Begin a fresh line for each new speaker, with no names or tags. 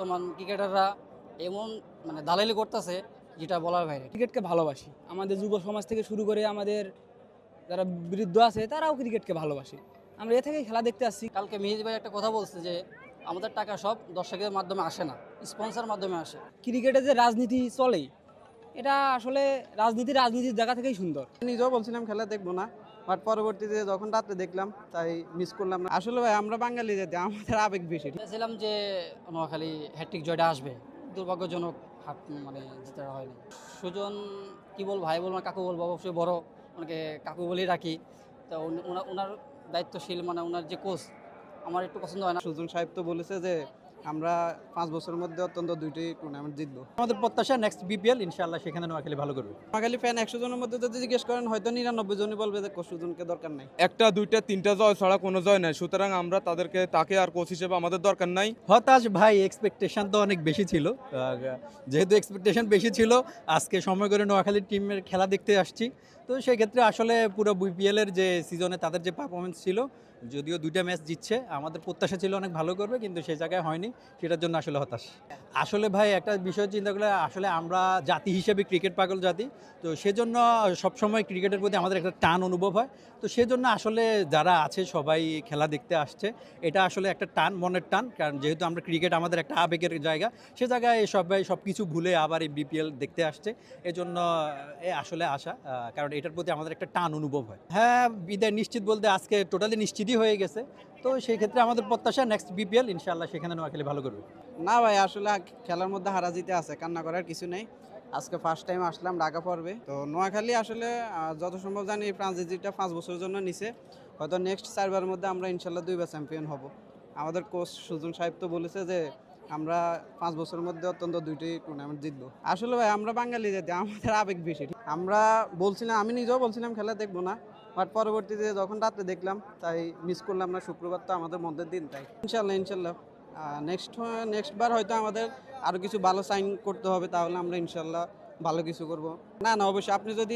বর্তমান ক্রিকেটাররা এমন মানে দালালি করতেছে যেটা বলার বাইরে।
ক্রিকেটকে ভালোবাসি। আমাদের যুব সমাজ থেকে শুরু করে আমাদের যারা বৃদ্ধ আছে তারাও ক্রিকেটকে ভালোবাসে। আমরা এ থেকে খেলা দেখতে আসছি।
কালকে মেহেদি ভাই একটা কথা বলছে যে আমাদের টাকা সব দর্শকের মাধ্যমে আসে না স্পন্সার মাধ্যমে আসে।
ক্রিকেটে যে রাজনীতি চলে এটা আসলে রাজনীতি রাজনীতির জায়গা থেকেই সুন্দর।
নিজেও বলছিলাম খেলা দেখব না বাট পরবর্তীতে যখন রাত্রে দেখলাম তাই মিস করলাম না। আসলে ভাই আমরা বাঙালি যেতে আমাদের আবেগ বেশি।
চেয়েছিলাম যে নোয়াখালী হ্যাট্রিক জয়টা আসবে। দুর্ভাগ্যজনক হাট মানে জিতে হয়নি। সুজন কি বল ভাই বলব কাকু বলব অবশ্যই বড় ওনাকে কাকু বলেই রাখি। তো ওনার দায়িত্বশীল মানে ওনার যে কোচ আমার একটু পছন্দ হয় না।
সুজন সাহেব তো বলেছে যে আমরা পাঁচ বছরের মধ্যে অত্যন্ত দুইটি টুর্নামেন্ট জিতবো।
আমাদের প্রত্যাশা নেক্সট বিপিএল ইনশাআল্লাহ সেখানে নোয়াখালী ভালো করবে।
বাঙালি ফ্যান একশো জনের মধ্যে যদি জিজ্ঞেস করেন হয়তো নিরানব্বই জনই বলবে যে সুজনকে দরকার নাই।
একটা দুইটা তিনটা জয় ছাড়া কোনো জয় নাই। সুতরাং আমরা তাদেরকে তাকে আর কোচ হিসেবে আমাদের দরকার নাই।
হতাশ ভাই এক্সপেকটেশন তো অনেক বেশি ছিল। যেহেতু এক্সপেকটেশন বেশি ছিল আজকে সময় করে নোয়াখালী টিমের খেলা দেখতে আসছি। তো সেই ক্ষেত্রে আসলে পুরো বিপিএলের যে সিজনে তাদের যে পারফরমেন্স ছিল, যদিও দুইটা ম্যাচ জিতছে, আমাদের প্রত্যাশা ছিল অনেক ভালো করবে, কিন্তু সেই জায়গায় হয়নি, সেটার জন্য আসলে হতাশ। আসলে ভাই, একটা বিষয় চিন্তা করলে, আসলে আমরা জাতি হিসেবে ক্রিকেট পাগল জাতি, তো সেজন্য সবসময় ক্রিকেটের প্রতি আমাদের একটা টান অনুভব হয়। তো সেজন্য আসলে যারা আছে, সবাই খেলা দেখতে আসছে, এটা আসলে একটা টান, মনের টান, কারণ যেহেতু আমরা ক্রিকেট আমাদের একটা আবেগের জায়গা, সে জায়গায় সবাই সব কিছু ভুলে আবার এই বিপিএল দেখতে আসছে, এজন্য আসলে আশা কারণ এটার প্রতি আমাদের একটা টান অনুভব হয়। হ্যাঁ বিদায় নিশ্চিত বলতে আজকে টোটালি নিশ্চিতই হয়ে গেছে। তো সেই ক্ষেত্রে আমাদের প্রত্যাশা নেক্সট বিপিএল ইনশাআল্লাহ সেখানে নোয়াখালী ভালো করবে।
না ভাই, আসলে খেলার মধ্যে হারা জিতে আছে, কান্না করার কিছু নেই। আজকে ফার্স্ট টাইম আসলাম ঢাকা পর্বে তো নোয়াখালী আসলে যত সম্ভব জানি ফ্রান্সিজিটা পাঁচ বছরের জন্য নিছে। হয়তো নেক্সট চারবারের মধ্যে আমরা ইনশাল্লাহ দুইবার চ্যাম্পিয়ন হব। আমাদের কোচ সুজন সাহেব তো বলেছে যে আমরা পাঁচ বছরের মধ্যে অত্যন্ত দুইটি টুর্নামেন্ট জিতবো। আসলে ভাই, আমরা বাঙালি যেতে আমাদের আবেগ বেশি। আমরা বলছিলাম, আমি নিজেও বলছিলাম খেলা দেখব না বাট পরবর্তীতে যখন রাত্রে দেখলাম, তাই মিস করলাম না, শুক্রবার তো আমাদের মধ্যে দিন তাই। ইনশাল্লাহ ইনশাল্লাহ নেক্সট নেক্সট বার হয়তো আমাদের আরও কিছু ভালো সাইন করতে হবে, তাহলে আমরা ইনশাল্লাহ ভালো কিছু করব। না না, অবশ্যই, আপনি যদি